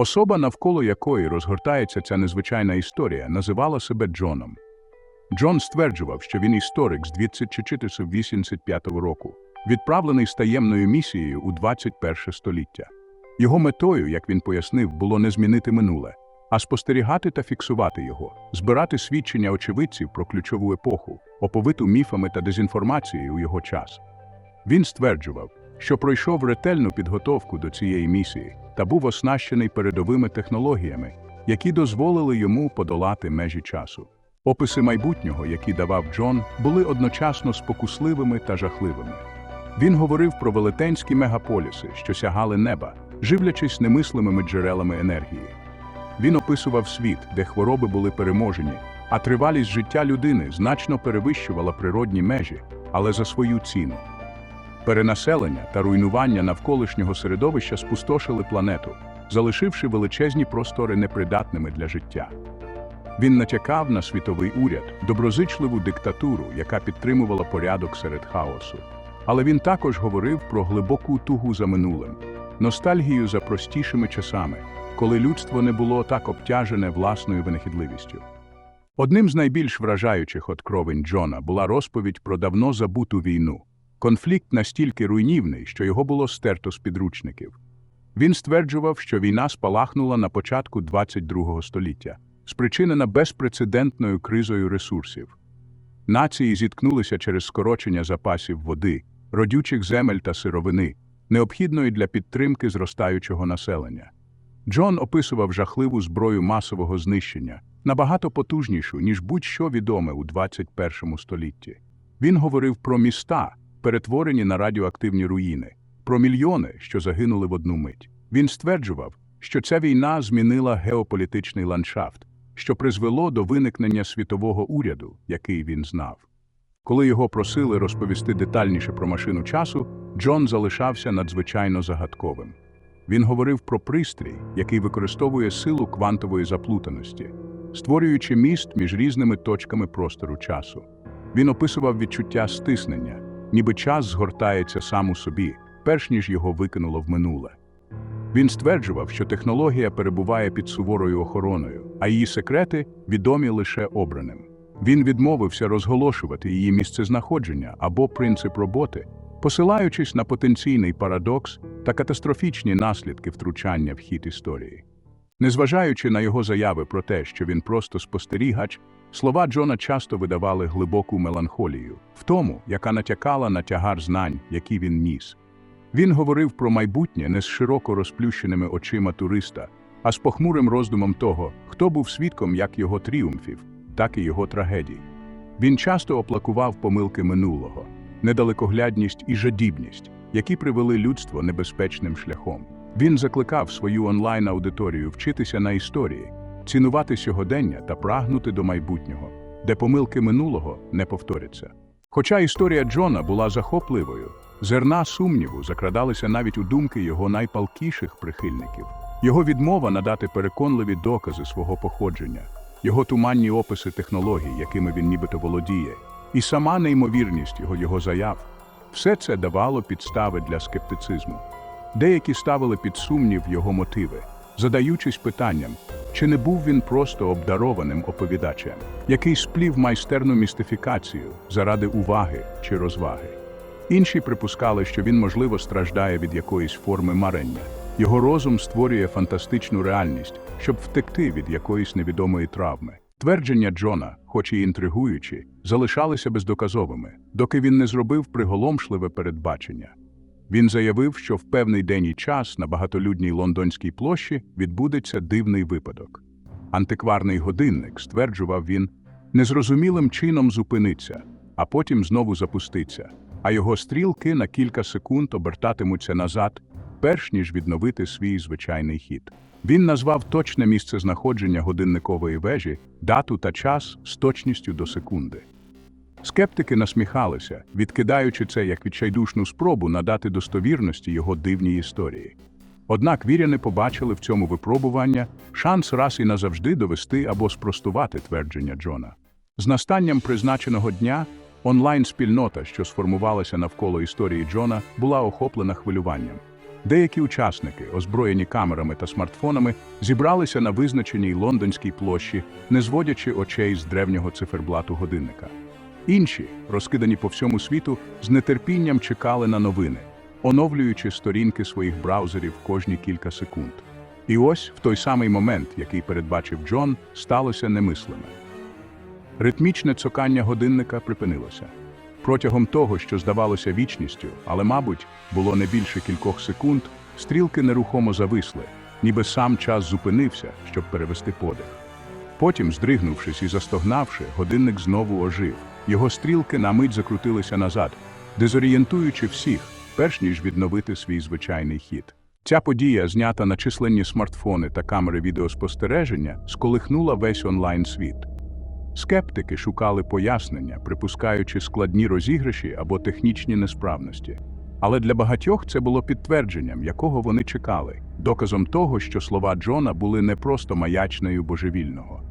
Особа, навколо якої розгортається ця незвичайна історія, називала себе Джоном. Джон стверджував, що він історик з 2085 року, відправлений з таємною місією у 21 століття. Його метою, як він пояснив, було не змінити минуле, а спостерігати та фіксувати його, збирати свідчення очевидців про ключову епоху, оповиту міфами та дезінформацією у його час. Він стверджував, що пройшов ретельну підготовку до цієї місії та був оснащений передовими технологіями, які дозволили йому подолати межі часу. Описи майбутнього, які давав Джон, були одночасно спокусливими та жахливими. Він говорив про велетенські мегаполіси, що сягали неба, живлячись немислимими джерелами енергії. Він описував світ, де хвороби були переможені, а тривалість життя людини значно перевищувала природні межі, але за свою ціну. Перенаселення та руйнування навколишнього середовища спустошили планету, залишивши величезні простори непридатними для життя. Він натякав на світовий уряд, доброзичливу диктатуру, яка підтримувала порядок серед хаосу. Але він також говорив про глибоку тугу за минулим, ностальгію за простішими часами, коли людство не було так обтяжене власною винахідливістю. Одним з найбільш вражаючих откровень Джона була розповідь про давно забуту війну. Конфлікт настільки руйнівний, що його було стерто з підручників. Він стверджував, що війна спалахнула на початку 22 століття, спричинена безпрецедентною кризою ресурсів. Нації зіткнулися через скорочення запасів води, родючих земель та сировини, необхідної для підтримки зростаючого населення. Джон описував жахливу зброю масового знищення, набагато потужнішу, ніж будь-що відоме у 21 столітті. Він говорив про міста, перетворені на радіоактивні руїни, про мільйони, що загинули в одну мить. Він стверджував, що ця війна змінила геополітичний ландшафт, що призвело до виникнення світового уряду, який він знав. Коли його просили розповісти детальніше про машину часу, Джон залишався надзвичайно загадковим. Він говорив про пристрій, який використовує силу квантової заплутаності, створюючи міст між різними точками простору часу. Він описував відчуття стиснення, ніби час згортається сам у собі, перш ніж його викинуло в минуле. Він стверджував, що технологія перебуває під суворою охороною, а її секрети відомі лише обраним. Він відмовився розголошувати її місцезнаходження або принцип роботи, посилаючись на потенційний парадокс та катастрофічні наслідки втручання в хід історії. Незважаючи на його заяви про те, що він просто спостерігач, слова Джона часто видавали глибоку меланхолію в тому, яка натякала на тягар знань, які він ніс. Він говорив про майбутнє не з широко розплющеними очима туриста, а з похмурим роздумом того, хто був свідком як його тріумфів, так і його трагедій. Він часто оплакував помилки минулого, недалекоглядність і жадібність, які привели людство небезпечним шляхом. Він закликав свою онлайн-аудиторію вчитися на історії, цінувати сьогодення та прагнути до майбутнього, де помилки минулого не повторяться. Хоча історія Джона була захопливою, зерна сумніву закрадалися навіть у думки його найпалкіших прихильників. Його відмова надати переконливі докази свого походження, його туманні описи технологій, якими він нібито володіє, і сама неймовірність його, його заяв все це давало підстави для скептицизму. Деякі ставили під сумнів його мотиви, задаючись питанням, чи не був він просто обдарованим оповідачем, який сплів майстерну містифікацію заради уваги чи розваги. Інші припускали, що він, можливо, страждає від якоїсь форми марення. Його розум створює фантастичну реальність, щоб втекти від якоїсь невідомої травми. Твердження Джона, хоч і інтригуючі, залишалися бездоказовими, доки він не зробив приголомшливе передбачення. Він заявив, що в певний день і час на багатолюдній лондонській площі відбудеться дивний випадок. Антикварний годинник, стверджував він, незрозумілим чином зупиниться, а потім знову запуститься, а його стрілки на кілька секунд обертатимуться назад, перш ніж відновити свій звичайний хід. Він назвав точне місце знаходження годинникової вежі, дату та час з точністю до секунди. Скептики насміхалися, відкидаючи це як відчайдушну спробу надати достовірності його дивній історії. Однак віряни побачили в цьому випробування шанс раз і назавжди довести або спростувати твердження Джона. З настанням призначеного дня онлайн-спільнота, що сформувалася навколо історії Джона, була охоплена хвилюванням. Деякі учасники, озброєні камерами та смартфонами, зібралися на визначеній лондонській площі, не зводячи очей з древнього циферблату годинника. Інші, розкидані по всьому світу, з нетерпінням чекали на новини, оновлюючи сторінки своїх браузерів кожні кілька секунд. І ось в той самий момент, який передбачив Джон, сталося немислиме. Ритмічне цокання годинника припинилося. Протягом того, що здавалося вічністю, але, мабуть, було не більше кількох секунд, стрілки нерухомо зависли, ніби сам час зупинився, щоб перевести подих. Потім, здригнувшись і застогнавши, годинник знову ожив. Його стрілки на мить закрутилися назад, дезорієнтуючи всіх, перш ніж відновити свій звичайний хід. Ця подія, знята на численні смартфони та камери відеоспостереження, сколихнула весь онлайн-світ. Скептики шукали пояснення, припускаючи складні розіграші або технічні несправності. Але для багатьох це було підтвердженням, якого вони чекали, доказом того, що слова Джона були не просто маячнею божевільного.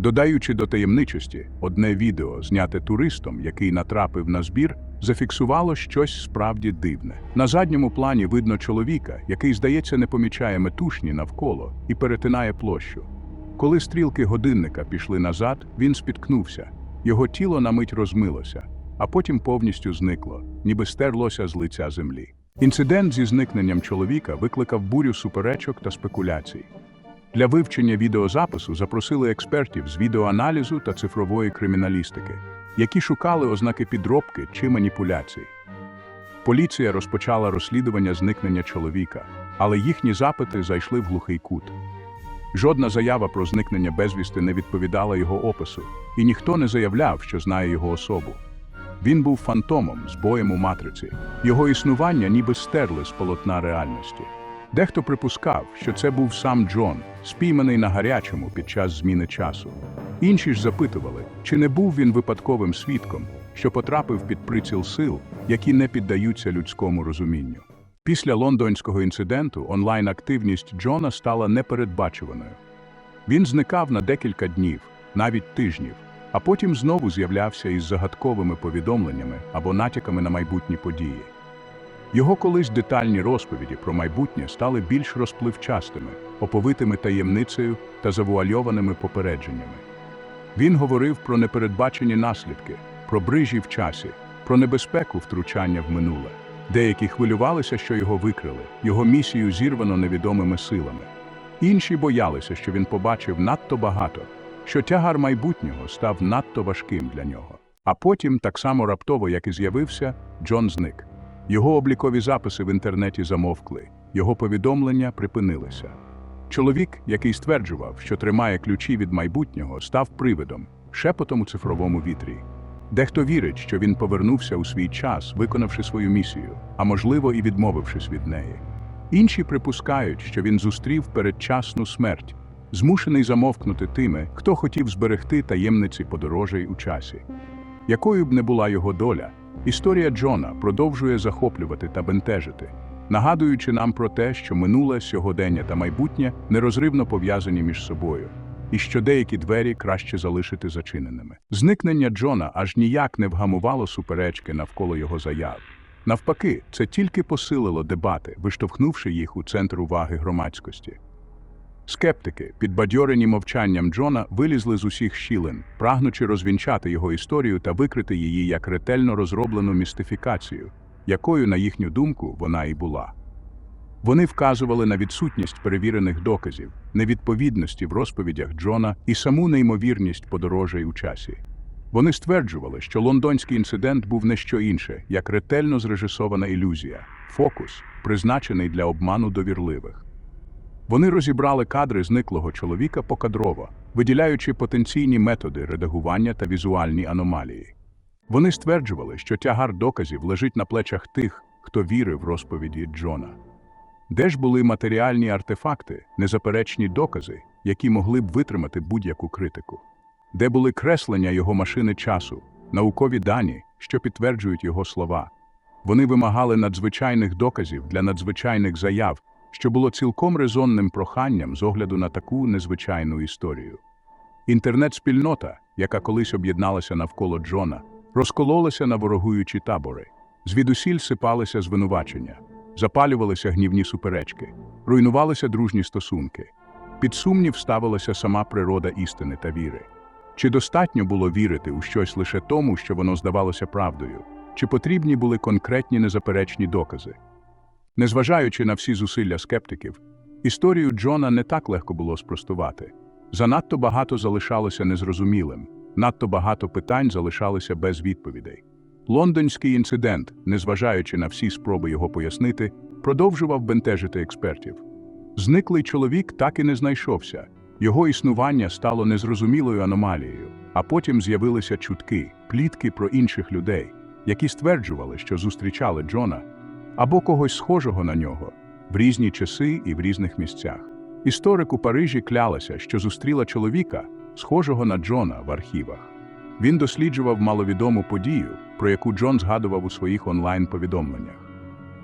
Додаючи до таємничості, одне відео, зняте туристом, який натрапив на збір, зафіксувало щось справді дивне. На задньому плані видно чоловіка, який, здається, не помічає метушні навколо і перетинає площу. Коли стрілки годинника пішли назад, він спіткнувся. Його тіло на мить розмилося, а потім повністю зникло, ніби стерлося з лиця землі. Інцидент зі зникненням чоловіка викликав бурю суперечок та спекуляцій. Для вивчення відеозапису запросили експертів з відеоаналізу та цифрової криміналістики, які шукали ознаки підробки чи маніпуляцій. Поліція розпочала розслідування зникнення чоловіка, але їхні запити зайшли в глухий кут. Жодна заява про зникнення безвісти не відповідала його опису, і ніхто не заявляв, що знає його особу. Він був фантомом, збоєм у матриці, його існування ніби стерли з полотна реальності. Дехто припускав, що це був сам Джон, спійманий на гарячому під час зміни часу. Інші ж запитували, чи не був він випадковим свідком, що потрапив під приціл сил, які не піддаються людському розумінню. Після лондонського інциденту онлайн-активність Джона стала непередбачуваною. Він зникав на декілька днів, навіть тижнів, а потім знову з'являвся із загадковими повідомленнями або натяками на майбутні події. Його колись детальні розповіді про майбутнє стали більш розпливчастими, оповитими таємницею та завуальованими попередженнями. Він говорив про непередбачені наслідки, про брижі в часі, про небезпеку втручання в минуле. Деякі хвилювалися, що його викрили, його місію зірвано невідомими силами. Інші боялися, що він побачив надто багато, що тягар майбутнього став надто важким для нього. А потім, так само раптово, як і з'явився, Джон зник. Його облікові записи в інтернеті замовкли, його повідомлення припинилися. Чоловік, який стверджував, що тримає ключі від майбутнього, став привидом, шепотом у цифровому вітрі. Дехто вірить, що він повернувся у свій час, виконавши свою місію, а можливо, і відмовившись від неї. Інші припускають, що він зустрів передчасну смерть, змушений замовкнути тими, хто хотів зберегти таємниці подорожей у часі. Якою б не була його доля, історія Джона продовжує захоплювати та бентежити, нагадуючи нам про те, що минуле, сьогодення та майбутнє нерозривно пов'язані між собою і що деякі двері краще залишити зачиненими. Зникнення Джона аж ніяк не вгамувало суперечки навколо його заяв. Навпаки, це тільки посилило дебати, виштовхнувши їх у центр уваги громадськості. Скептики, підбадьорені мовчанням Джона, вилізли з усіх щілин, прагнучи розвінчати його історію та викрити її як ретельно розроблену містифікацію, якою, на їхню думку, вона і була. Вони вказували на відсутність перевірених доказів, невідповідності в розповідях Джона і саму неймовірність подорожей у часі. Вони стверджували, що лондонський інцидент був не що інше, як ретельно зрежисована ілюзія, фокус, призначений для обману довірливих. Вони розібрали кадри зниклого чоловіка покадрово, виділяючи потенційні методи редагування та візуальні аномалії. Вони стверджували, що тягар доказів лежить на плечах тих, хто вірив розповіді Джона. Де ж були матеріальні артефакти, незаперечні докази, які могли б витримати будь-яку критику? Де були креслення його машини часу, наукові дані, що підтверджують його слова? Вони вимагали надзвичайних доказів для надзвичайних заяв, що було цілком резонним проханням з огляду на таку незвичайну історію. Інтернет-спільнота, яка колись об'єдналася навколо Джона, розкололася на ворогуючі табори, звідусіль сипалися звинувачення. запалювалися гнівні суперечки, руйнувалися дружні стосунки. Під сумнів ставилася сама природа істини та віри. Чи достатньо було вірити у щось лише тому, що воно здавалося правдою, чи потрібні були конкретні незаперечні докази? Незважаючи на всі зусилля скептиків, історію Джона не так легко було спростувати. Занадто багато залишалося незрозумілим, надто багато питань залишалося без відповідей. Лондонський інцидент, незважаючи на всі спроби його пояснити, продовжував бентежити експертів. Зниклий чоловік так і не знайшовся. Його існування стало незрозумілою аномалією, а потім з'явилися чутки, плітки про інших людей, які стверджували, що зустрічали Джона або когось схожого на нього в різні часи і в різних місцях. Історик у Парижі клялася, що зустріла чоловіка, схожого на Джона в архівах. Він досліджував маловідому подію, про яку Джон згадував у своїх онлайн-повідомленнях.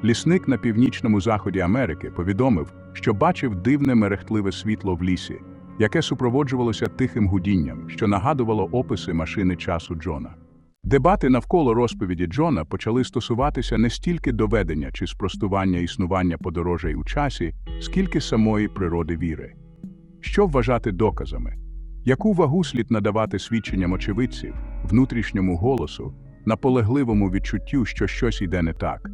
Лісник на північному заході Америки повідомив, що бачив дивне мерехтливе світло в лісі, яке супроводжувалося тихим гудінням, що нагадувало описи машини часу Джона. Дебати навколо розповіді Джона почали стосуватися не стільки доведення чи спростування існування подорожей у часі, скільки самої природи віри. Що вважати доказами? Яку вагу слід надавати свідченням очевидців, внутрішньому голосу, наполегливому відчуттю, що щось йде не так?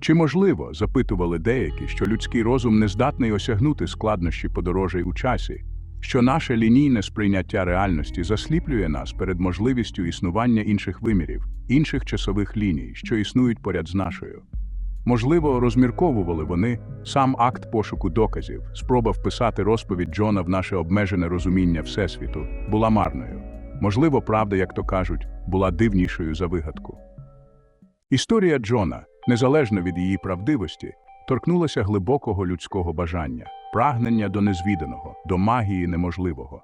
Чи можливо, запитували деякі, що людський розум не здатний осягнути складнощі подорожей у часі, що наше лінійне сприйняття реальності засліплює нас перед можливістю існування інших вимірів, інших часових ліній, що існують поряд з нашою? Можливо, розмірковували вони сам акт пошуку доказів, спроба вписати розповідь Джона в наше обмежене розуміння Всесвіту була марною. Можливо, правда, як то кажуть, була дивнішою за вигадку. Історія Джона, незалежно від її правдивості, торкнулася глибокого людського бажання, прагнення до незвіданого, до магії неможливого.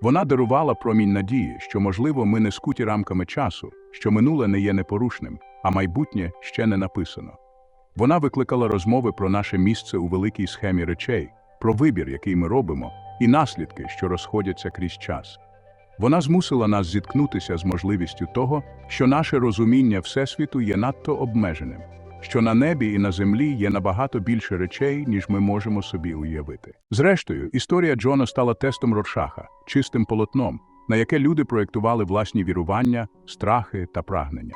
Вона дарувала промінь надії, що, можливо, ми не скуті рамками часу, що минуле не є непорушним, а майбутнє ще не написано. Вона викликала розмови про наше місце у великій схемі речей, про вибір, який ми робимо, і наслідки, що розходяться крізь час. Вона змусила нас зіткнутися з можливістю того, що наше розуміння Всесвіту є надто обмеженим, що на небі і на землі є набагато більше речей, ніж ми можемо собі уявити. Зрештою, історія Джона стала тестом Роршаха, чистим полотном, на яке люди проєктували власні вірування, страхи та прагнення.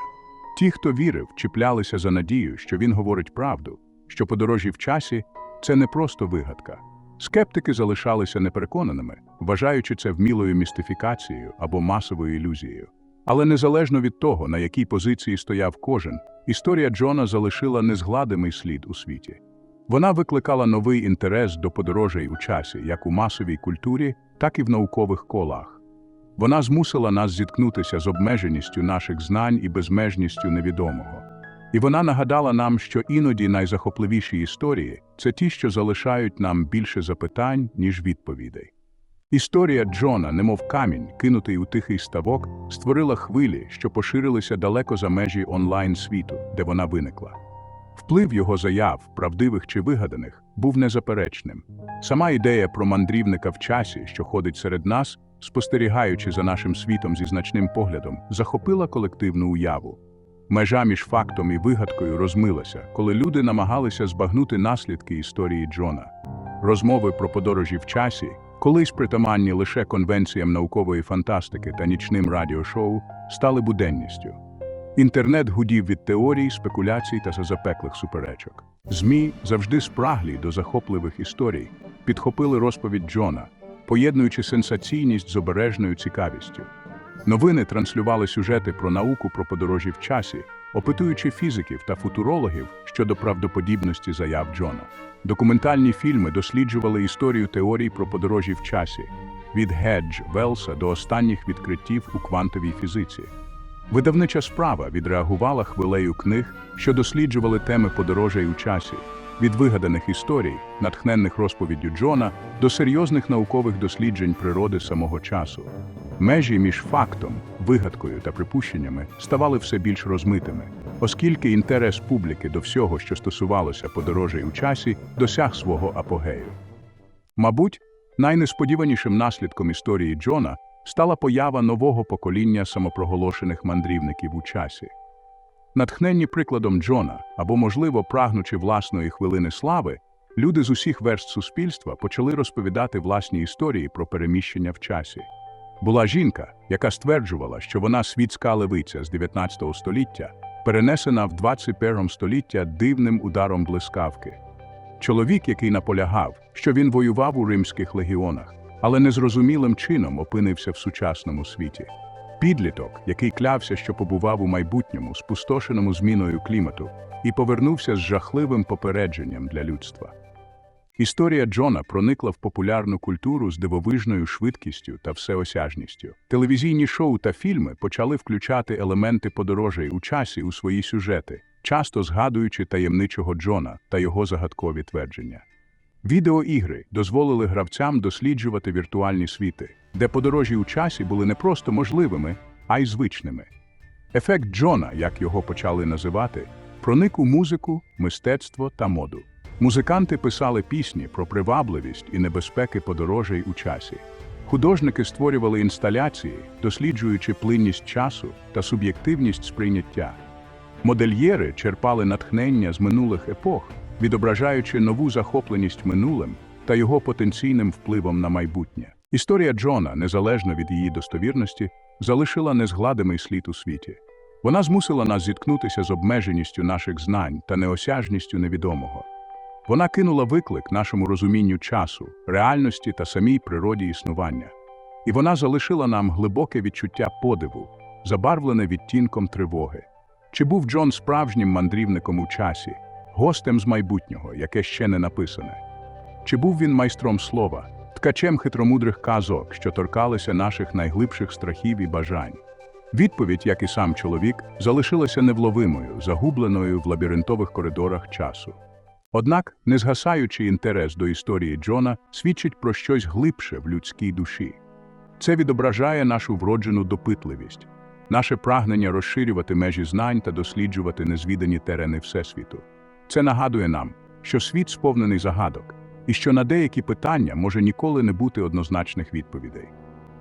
Ті, хто вірив, чіплялися за надію, що він говорить правду, що подорожі в часі це не просто вигадка. Скептики залишалися непереконаними, вважаючи це вмілою містифікацією або масовою ілюзією. Але незалежно від того, на якій позиції стояв кожен, історія Джона залишила незгладимий слід у світі. Вона викликала новий інтерес до подорожей у часі, як у масовій культурі, так і в наукових колах. Вона змусила нас зіткнутися з обмеженістю наших знань і безмежністю невідомого. І вона нагадала нам, що іноді найзахопливіші історії це ті, що залишають нам більше запитань, ніж відповідей. Історія Джона, немов камінь, кинутий у тихий ставок, створила хвилі, що поширилися далеко за межі онлайн-світу, де вона виникла. Вплив його заяв, правдивих чи вигаданих, був незаперечним. Сама ідея про мандрівника в часі, що ходить серед нас, спостерігаючи за нашим світом зі значним поглядом, захопила колективну уяву. Межа між фактом і вигадкою розмилася, коли люди намагалися збагнути наслідки історії Джона. Розмови про подорожі в часі, колись притаманні лише конвенціям наукової фантастики та нічним радіошоу, стали буденністю. Інтернет гудів від теорій, спекуляцій та запеклих суперечок. ЗМІ, завжди спраглі до захопливих історій, підхопили розповідь Джона, поєднуючи сенсаційність з обережною цікавістю. Новини транслювали сюжети про науку про подорожі в часі, опитуючи фізиків та футурологів щодо правдоподібності заяв Джона. Документальні фільми досліджували історію теорій про подорожі в часі від Гедж Велса до останніх відкриттів у квантовій фізиці. Видавнича справа відреагувала хвилею книг, що досліджували теми подорожей у часі, від вигаданих історій, натхненних розповіддю Джона, до серйозних наукових досліджень природи самого часу. Межі між фактом, вигадкою та припущеннями ставали все більш розмитими, оскільки інтерес публіки до всього, що стосувалося подорожей у часі, досяг свого апогею. Мабуть, найнесподіванішим наслідком історії Джона стала поява нового покоління самопроголошених мандрівників у часі. Натхненні прикладом Джона або, можливо, прагнучи власної хвилини слави, люди з усіх верст суспільства почали розповідати власні історії про переміщення в часі. Була жінка, яка стверджувала, що вона світська левиця з 19 століття, перенесена в 21 століття дивним ударом блискавки. Чоловік, який наполягав, що він воював у римських легіонах, але незрозумілим чином опинився в сучасному світі. Підліток, який клявся, що побував у майбутньому, спустошеному зміною клімату, і повернувся з жахливим попередженням для людства. Історія Джона проникла в популярну культуру з дивовижною швидкістю та всеосяжністю. Телевізійні шоу та фільми почали включати елементи подорожей у часі у свої сюжети, часто згадуючи таємничого Джона та його загадкові твердження. Відеоігри дозволили гравцям досліджувати віртуальні світи, де подорожі у часі були не просто можливими, а й звичними. Ефект Джона, як його почали називати, проник у музику, мистецтво та моду. Музиканти писали пісні про привабливість і небезпеки подорожей у часі. Художники створювали інсталяції, досліджуючи плинність часу та суб'єктивність сприйняття. Модельєри черпали натхнення з минулих епох, відображаючи нову захопленість минулим та його потенційним впливом на майбутнє. Історія Джона, незалежно від її достовірності, залишила незгладимий слід у світі. Вона змусила нас зіткнутися з обмеженістю наших знань та неосяжністю невідомого. Вона кинула виклик нашому розумінню часу, реальності та самій природі існування. І вона залишила нам глибоке відчуття подиву, забарвлене відтінком тривоги. Чи був Джон справжнім мандрівником у часі, гостем з майбутнього, яке ще не написане? Чи був він майстром слова, ткачем хитромудрих казок, що торкалися наших найглибших страхів і бажань? Відповідь, як і сам чоловік, залишилася невловимою, загубленою в лабіринтових коридорах часу. Однак, незгасаючий інтерес до історії Джона свідчить про щось глибше в людській душі. Це відображає нашу вроджену допитливість, наше прагнення розширювати межі знань та досліджувати незвідані терени Всесвіту. Це нагадує нам, що світ сповнений загадок, і що на деякі питання може ніколи не бути однозначних відповідей.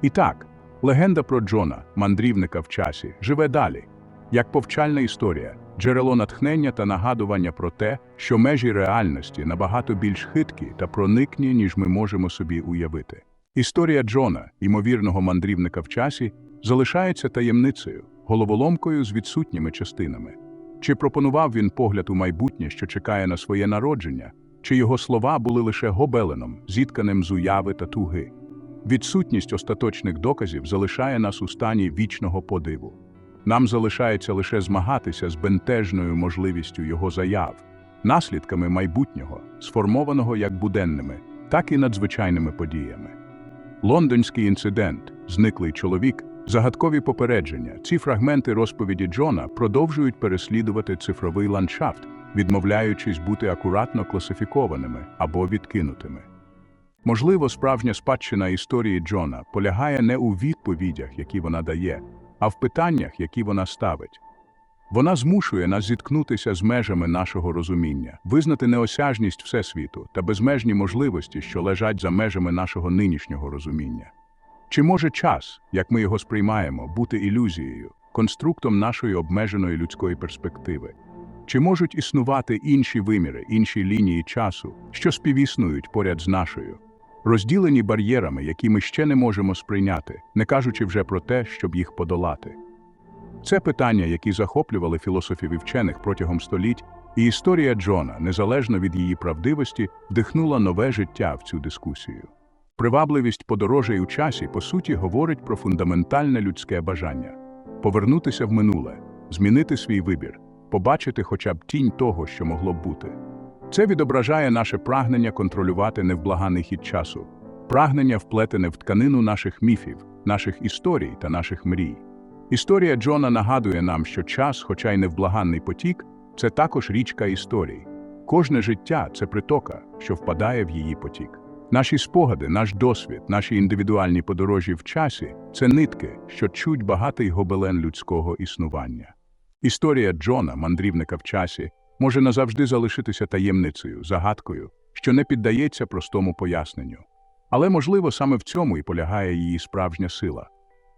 І так, легенда про Джона, мандрівника в часі, живе далі, як повчальна історія, джерело натхнення та нагадування про те, що межі реальності набагато більш хиткі та проникні, ніж ми можемо собі уявити. Історія Джона, ймовірного мандрівника в часі, залишається таємницею, головоломкою з відсутніми частинами. Чи пропонував він погляд у майбутнє, що чекає на своє народження, чи його слова були лише гобеленом, зітканим з уяви та туги? Відсутність остаточних доказів залишає нас у стані вічного подиву. Нам залишається лише змагатися з бентежною можливістю його заяв, наслідками майбутнього, сформованого як буденними, так і надзвичайними подіями. Лондонський інцидент, зниклий чоловік, загадкові попередження. Ці фрагменти розповіді Джона продовжують переслідувати цифровий ландшафт, відмовляючись бути акуратно класифікованими або відкинутими. Можливо, справжня спадщина історії Джона полягає не у відповідях, які вона дає, а в питаннях, які вона ставить. Вона змушує нас зіткнутися з межами нашого розуміння, визнати неосяжність Всесвіту та безмежні можливості, що лежать за межами нашого нинішнього розуміння. Чи може час, як ми його сприймаємо, бути ілюзією, конструктом нашої обмеженої людської перспективи? Чи можуть існувати інші виміри, інші лінії часу, що співіснують поряд з нашою, розділені бар'єрами, які ми ще не можемо сприйняти, не кажучи вже про те, щоб їх подолати? Це питання, які захоплювали філософів і вчених протягом століть, і історія Джона, незалежно від її правдивості, вдихнула нове життя в цю дискусію. Привабливість подорожей у часі, по суті, говорить про фундаментальне людське бажання повернутися в минуле, змінити свій вибір, побачити хоча б тінь того, що могло б бути. Це відображає наше прагнення контролювати невблаганий хід часу, прагнення вплетене в тканину наших міфів, наших історій та наших мрій. Історія Джона нагадує нам, що час, хоча й невблаганний потік, це також річка історій. Кожне життя це притока, що впадає в її потік. Наші спогади, наш досвід, наші індивідуальні подорожі в часі це нитки, що чуть багатий гобелен людського існування. Історія Джона, мандрівника в часі, може назавжди залишитися таємницею, загадкою, що не піддається простому поясненню. Але, можливо, саме в цьому і полягає її справжня сила.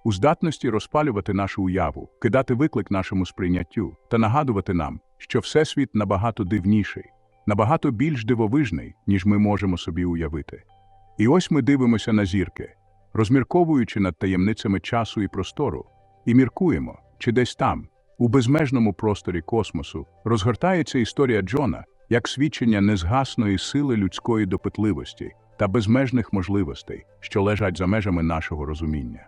у здатності розпалювати нашу уяву, кидати виклик нашому сприйняттю та нагадувати нам, що Всесвіт набагато дивніший, набагато більш дивовижний, ніж ми можемо собі уявити. І ось ми дивимося на зірки, розмірковуючи над таємницями часу і простору, і міркуємо, чи десь там, у безмежному просторі космосу, розгортається історія Джона як свідчення незгасної сили людської допитливості та безмежних можливостей, що лежать за межами нашого розуміння.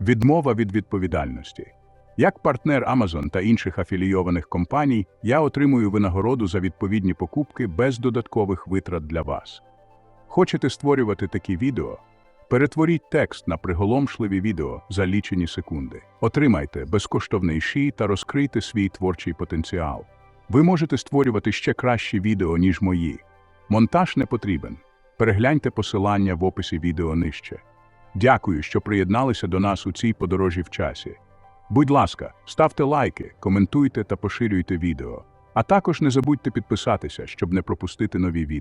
Відмова від відповідальності. Як партнер Amazon та інших афілійованих компаній, я отримую винагороду за відповідні покупки без додаткових витрат для вас. Хочете створювати такі відео? Перетворіть текст на приголомшливі відео за лічені секунди. Отримайте безкоштовний ші та розкрийте свій творчий потенціал. Ви можете створювати ще кращі відео, ніж мої. Монтаж не потрібен. Перегляньте посилання в описі відео нижче. Дякую, що приєдналися до нас у цій подорожі в часі. Будь ласка, ставте лайки, коментуйте та поширюйте відео. А також не забудьте підписатися, щоб не пропустити нові відео.